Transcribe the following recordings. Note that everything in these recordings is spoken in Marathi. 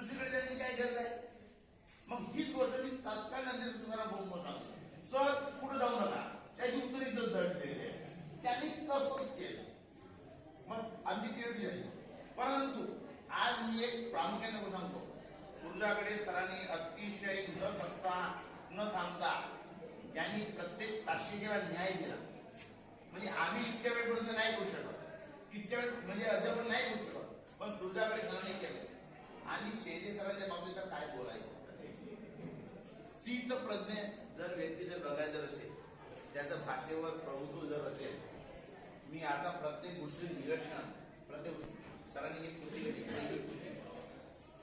दुसरीकडे जाण्याची काय गरज आहे मग हीच गोष्ट मी तात्काळ नंतर सुधारा बोलून सांगतो. सर कुठे जाऊ नका. त्याची उत्तर इथं दडलेली आहे त्यांनी तसंच केलं. मग आमची क्रिएटिव्ह झाली. परंतु आज मी एक प्रामुख्याने सांगतो. सूर्याकडे सरांनी अतिशय न थकता न थांबता त्यांनी प्रत्येक तार्किकेला न्याय दिला. म्हणजे आम्ही इतक्या वेळपर्यंत नाही करू शकत. इतक्या वेळ म्हणजे अद्याप नाही करू शकत. पण सूर्याकडे सरांनी केलं. आणि शेजे सरांच्या बाबतीत काय बोलायचं? स्थित प्रज्ञ जर व्यक्ती जर बघायचं जर असेल त्याचं भाषेवर प्रभुत्व जर असेल मी आता प्रत्येक गोष्टी निरीक्षण प्रत्येक सरांनी एक कृती केली.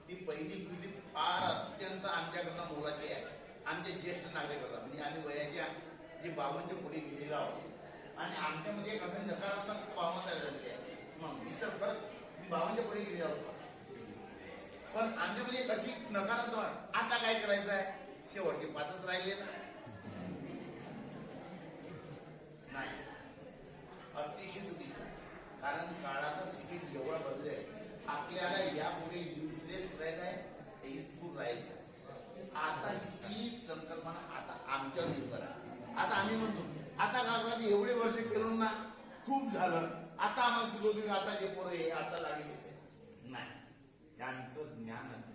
ती पहिली कृती फार अत्यंत आमच्याकडनं मोलाची आहे. आमचे ज्येष्ठ नागरिक म्हणजे आम्ही वयाच्या जे बावनच्या पुढे गेलेलो आहोत. आणि आमच्यामध्ये एक असं नकारात्मक भावना तयार झालेली आहे. मग मी सर परत मी बावनच्या पुढे गेलेलो आहोत. पण आमच्यामध्ये म्हणजे अशी नकारात्मक. आता काय करायचं आहे शेवटचे पाचच राहिले ना. नाही. अतिशय चुकीचं कारण काळाचा स्पीड एवढा बदलले आपल्याला यापुढे युजलेस राहायचं आहे युजफुल राहायचं आहे. आता ही संकल्पना आता आमच्या निर्भर करा. आता आम्ही म्हणतो आता कागदात एवढे वर्ष केलो ना खूप झालं. आता आम्हाला शिकवतील आता जे पोरं हे आता लागले नाही त्यांचं ज्ञान आहे.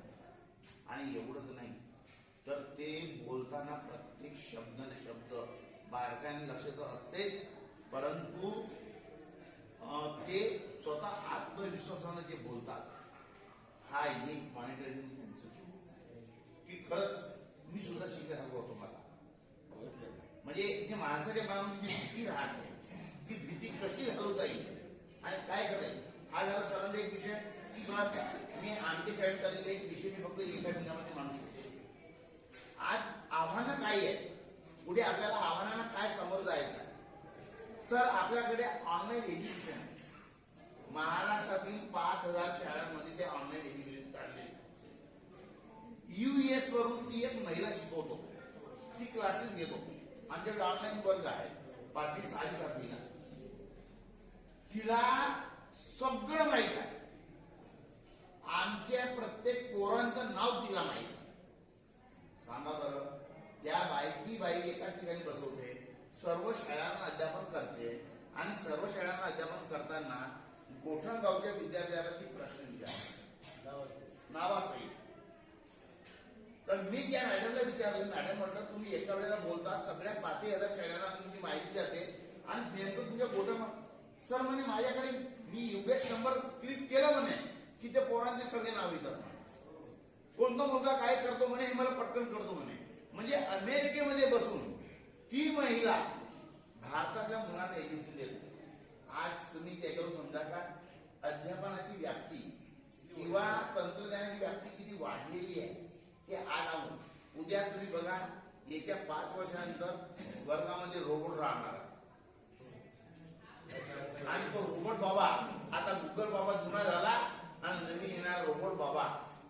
नाही एवढंच नाही. तर ते बोलताना प्रत्येक शब्द शब्द बारकाईने लक्ष तर असतेच परंतु ते स्वतः आत्मविश्वासानं जे बोलतात हा एक मॉनिटरिंग त्यांचं की खरंच मी सुद्धा शिकायसारखं होतो मला. म्हणजे जे माणसाच्या मनामध्ये जी भीती राहते ती भीती कशी घालवता येईल आणि काय करायचं हा झाला सरांचा एक विषय सर मी आमच्या शाळेत चाललेला एक विषय मी फक्त एका मिनिटामध्ये मांडू शकतो. आज आव्हानं काय आहेत? पुढे आपल्याला आव्हानांना काय समोर जायचं सर आपल्याकडे ऑनलाईन एज्युकेशन आहे. महाराष्ट्रातील पाच हजार शाळांमध्ये ते ऑनलाईन एज्युकेशन काढले युएस वरून ती एक महिला शिकवतो. ती क्लासेस घेतो. आमच्याकडे ऑनलाईन वर्ग आहे. पाचवी सहावी सातवीला. तिला सगळं माहीत आहे. आमच्या प्रत्येक पोरांचं नाव तिला माहीत. सांगा बरं त्या बायकी बाई एकाच ठिकाणी बसवते सर्व शाळांना अध्यापन करते आणि सर्व शाळांना अध्यापन करताना गोठणगावच्या विद्यार्थ्याला ती प्रश्न विचारते नावासहित तर मी त्या मॅडमला विचारलं मॅडम म्हटलं तुम्ही एका वेळेला बोलता सगळ्या पाचही हजार शाळांना तुमची माहिती जाते आणि नेमकं तुमच्या गोठण सर म्हणे माझ्याकडे मी युगेश नंबर क्लिक केलं म्हणे की ते पोरांचे सगळे नाव येतात. कोणता मुलगा काय करतो म्हणे हे मला पटकन करतो म्हणे. म्हणजे अमेरिकेमध्ये बसून ती महिला भारतातल्या मुलांना एज्युकेशन देते. आज तुम्ही त्याच्यावर समजा का अध्यापनाची व्याप्ती किंवा तंत्रज्ञानाची व्याप्ती किती वाढलेली आहे हे आज आणून उद्या तुम्ही बघा येत्या पाच वर्षानंतर वर्गामध्ये रोबोट राहणार आणि तो रोबोट बाबा आता गुगल बाबा जुना झाला नवीन येणार रोबोट बाबा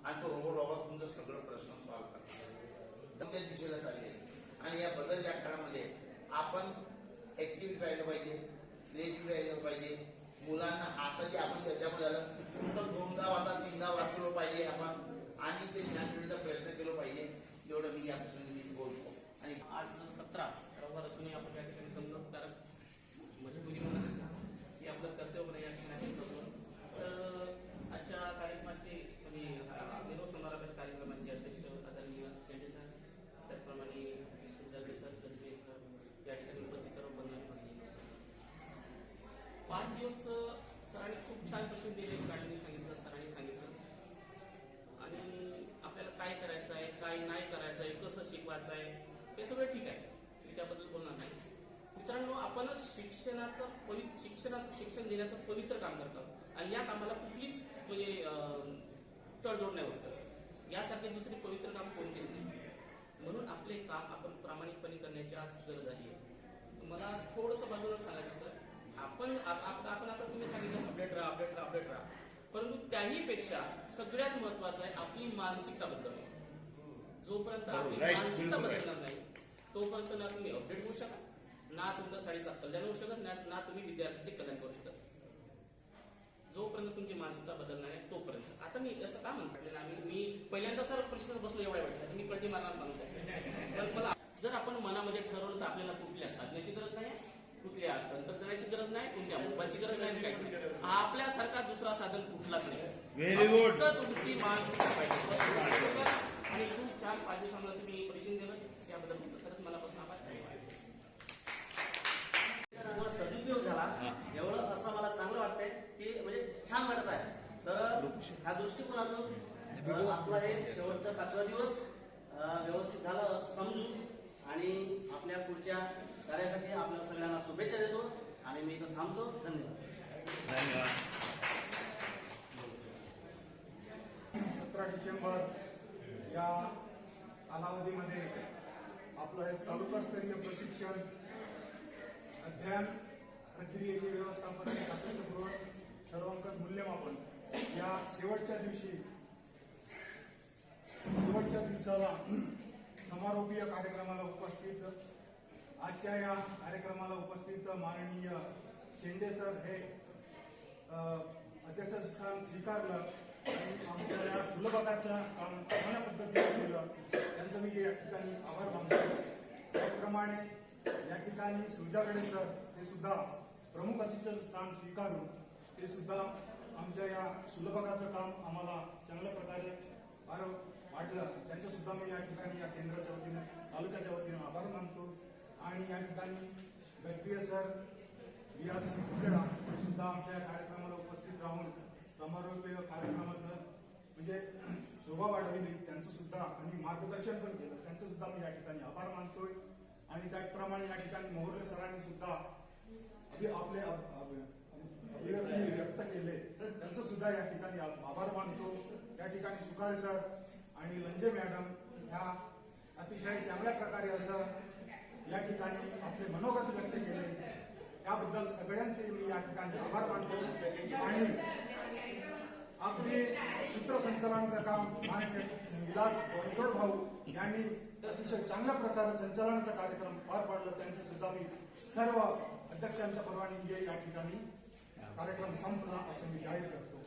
आणि तो रोबोट बाबा तुमचं सगळं प्रश्न सॉल्व्ह करणार. त्या दिशेला चालले? आणि या बदलच्या काळामध्ये आपण ऍक्टिव्ह राहिलं पाहिजे क्रिएटिव्ह राहिलं पाहिजे. मुलांना आता जे आपण अध्यापन झालं पुस्तक दोनदा वाचा तीनदा वाचलो पाहिजे आपण. आणि ते ज्ञान मिळण्याचा प्रयत्न केला पाहिजे. एवढं मी या प्रसंगी बोलतो. आणि आज सतरा रविवार असूनही आपण या ठिकाणी जमलो कारण मजबुरी म्हणा की आपलं कर्तव्य म्हणा या ठिकाणी जमलो तर आजच्या कार्यक्रमाचे म्हणजे अं, निरोप समारंभाच्या कार्यक्रमाचे अध्यक्ष आदरणीय सेंडे सर त्याचप्रमाणे सुजागडे सर गजबे सर या ठिकाणी उपस्थित सर्व बंधू पाच दिवस अं, सरांनी खूप छान प्रश्न दिले गाडीने सांगितलं सरांनी सांगितलं. आणि आपल्याला काय करायचं आहे काय नाही करायचं आहे कसं शिकवायचं आहे हे सगळं ठीक आहे. मी त्याबद्दल बोलणार नाही. मित्रांनो आपण शिक्षणाचं पवित्र शिक्षणाचं शिक्षण देण्याचं पवित्र काम करतो. आणि या कामाला कुठलीच म्हणजे तडजोड नाही होत. यासारखे दुसरे पवित्र काम कोणतेच नाही. म्हणून आपले काम आपण प्रामाणिकपणे करण्याची आज गरज झाली आहे. मला थोडंसं बाजूला सांगायचं सर. आपण आप- आप- आपण आता तुम्ही सांगितलं अपडेट राहा अपडेट राहा अपडेट राहा परंतु त्याही पेक्षा सगळ्यात महत्वाचं आहे आपली मानसिकता बदलणे. जोपर्यंत आपली मानसिकता. बदलणार नाही तोपर्यंत ना तुम्ही अपडेट होऊ शकत ना तुमच्या शाळेचा कल्याण होऊ शकत ना ना तुम्ही विद्यार्थ्याचे कल्याण करू शकत. जोपर्यंत मानसिकता बदलणार आहे तोपर्यंत. आता मी असं का म्हणतो मी पहिल्यांदा सर प्रश्न बसलो एवढ्या वेळेस मी कळती मारणार माणूस आहे. पण मला जर आपण मनामध्ये ठरवलं तर आपल्याला कुठल्या साधण्याची गरज नाही. कुठल्या तंत्रज्ञानाची गरज नाही कोणत्या मोबाईलची गरज नाही काहीच नाही. आपल्यासारखा दुसरा साधन कुठलाच नाही. Good. फक्त तुमची मानसिकता पाहिजे. आणि खूप छान पाच दिवसामध्ये तुम्ही परीक्षण दिलं त्याबद्दल तुमचं खरंच मनापासून आभार. सदुपयोग झाला. एवढं असं मला चांगलं वाटतंय की म्हणजे छान वाटत आहे. तर ह्या दृष्टिकोनातून आपला हे शेवटचा पाचवा दिवस व्यवस्थित झालं असं समजू आणि आपल्या पुढच्या कार्यासाठी आपल्या सगळ्यांना शुभेच्छा देतो आणि मी इथं थांबतो. धन्यवाद. सतरा डिसेंबर या कालावधीमध्ये आपलं हे तालुकास्तरीय प्रशिक्षण अध्ययन प्रक्रियेचे व्यवस्थापन आणि सातत्यपूर्वक सर्वांकष मूल्यमापन या शेवटच्या दिवशी शेवटच्या दिवसाला समारोपीय कार्यक्रमाला उपस्थित आजच्या या कार्यक्रमाला उपस्थित माननीय शेंडे सर हे अ, अध्यक्षस्थान स्वीकारलं आणि आमच्या या सुलभकाच्या काम चांगल्या पद्धतीने केलं त्यांचं मी या ठिकाणी आभार मानतो. त्याचप्रमाणे या ठिकाणी सुजागडे सर ते सुद्धा प्रमुख अतिथीचं स्थान स्वीकारून ते सुद्धा आमच्या या सुलभकाचं काम आम्हाला चांगल्या प्रकारे फार वाटलं. त्यांचं सुद्धा मी या ठिकाणी या केंद्राच्या वतीनं तालुक्याच्या वतीनं आभार मानतो. आणि या ठिकाणी गटवीय सर रियाज कुकेडा हे सुद्धा आमच्या या कार्यक्रमाला उपस्थित राहून समारोपीय कार्यक्रमाचं म्हणजे शोभा वाढवली. त्यांचं सुद्धा आणि मार्गदर्शन पण केलं. त्यांचं सुद्धा मी या ठिकाणी आभार मानतोय. आणि त्याचप्रमाणे या ठिकाणी मोहर्ले सरांनी सुद्धा आपले अभिव्यक्ती व्यक्त केले त्यांचं सुद्धा या ठिकाणी आभार मानतो. या ठिकाणी सुकाळे सर आणि लंजे मॅडम ह्या अतिशय चांगल्या प्रकारे असं या ठिकाणी आपले मनोगत व्यक्त केले. याबद्दल सगळ्यांचे मी या ठिकाणी आभार मानतो. आणि आपले सूत्रसंचालनाचं काम मान्य विलास बनसोड भाऊ यांनी अतिशय चांगल्या प्रकारे संचालनाचा कार्यक्रम पार पाडला. त्यांचे सुद्धा मी सर्व अध्यक्षांच्या परवानगी या ठिकाणी कार्यक्रम संपला असं मी जाहीर करतो.